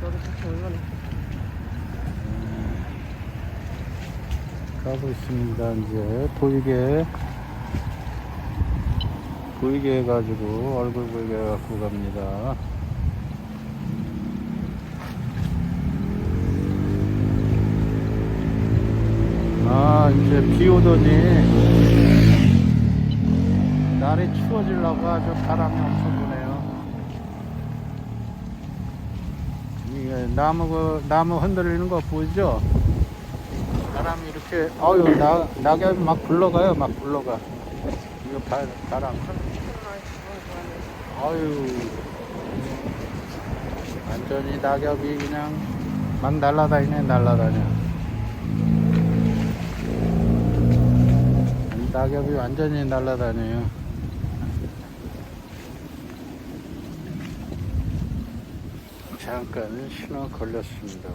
너도 같이 얼마나 가고 있습니다. 이제 보이게 보이게 해가지고 얼굴 보이게 해갖고 갑니다. 아 이제 비 오더니 날이 추워지려고 아주 바람이 엄청 부네요. 이게 나무 그 나무 흔들리는 거 보이죠? 바람이 이렇게 어유 나 낙엽이 막 굴러가요 막 굴러가. 이거 바, 바람. 어유. 완전히 낙엽이 그냥 막 날라다니네 날라다녀. 낙엽이 완전히 날라다녀요 잠깐 신호 걸렸습니다